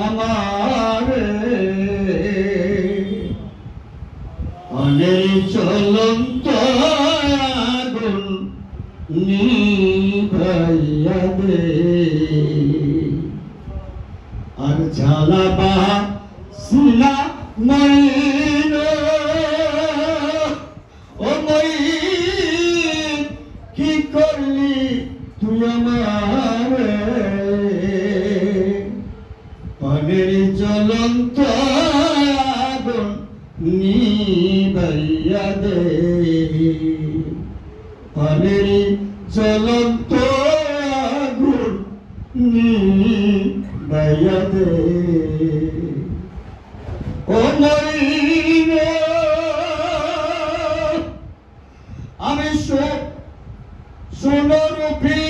আমার অনেক চলন্ত দে আর জ্বালাবা সিনা মইন জ্বলন্ত নিবাইয়া দে পানের জ্বলন্ত আগুন নিবাইয়া দে আমি সোনরূপী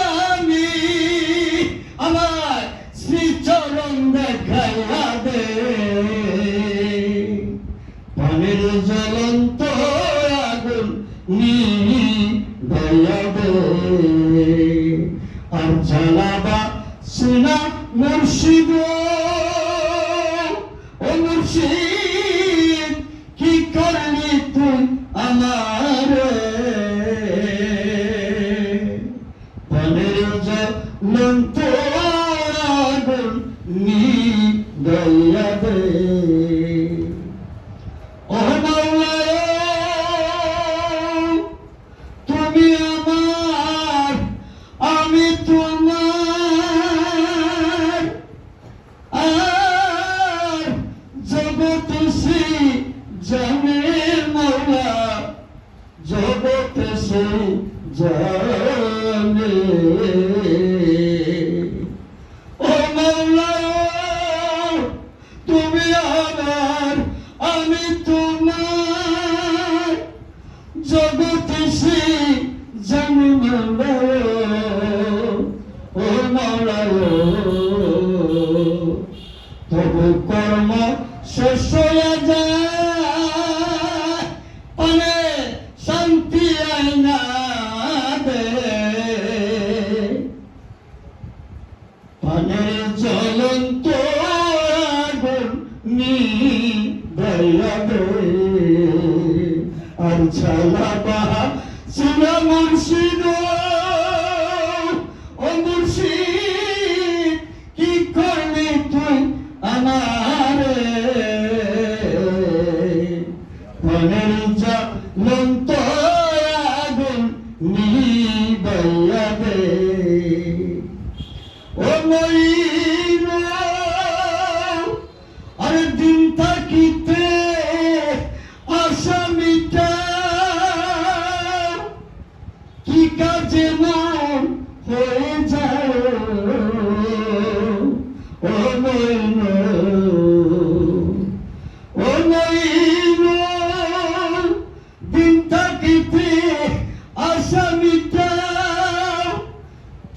আর জ্বালাবা সিনা মুর্শিদ। ও মুর্শিদ কি করলি তুই আমার? পানের জ্বলন্ত আগুন নি জানে ও মাওলা, তুমি আমার আমি তোমার জগতে সে জন্ম ও মাওলা, তবু কর্ম শেষ হয়ে যায়। পানের জ্বলন্ত আগুন দে আর ছালাবা ছিল মুর্শিদ। ও মুর্শিদ, কি করলি তুই আমার? পানের জ্বলন্ত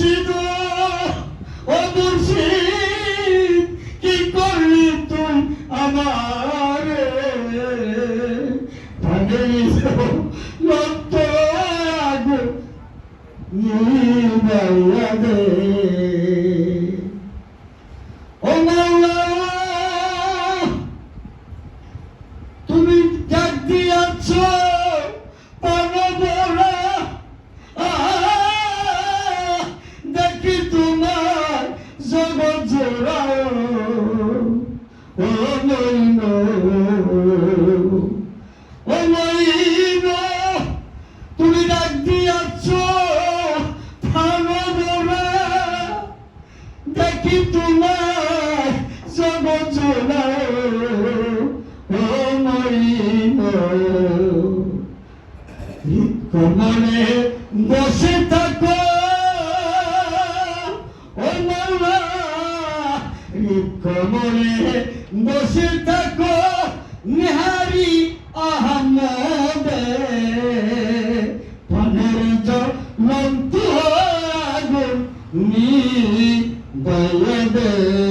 worship কমলে বসে থাকো নেহারি আহমদে। পনেরো জ্বলন্ত আগুন নি দে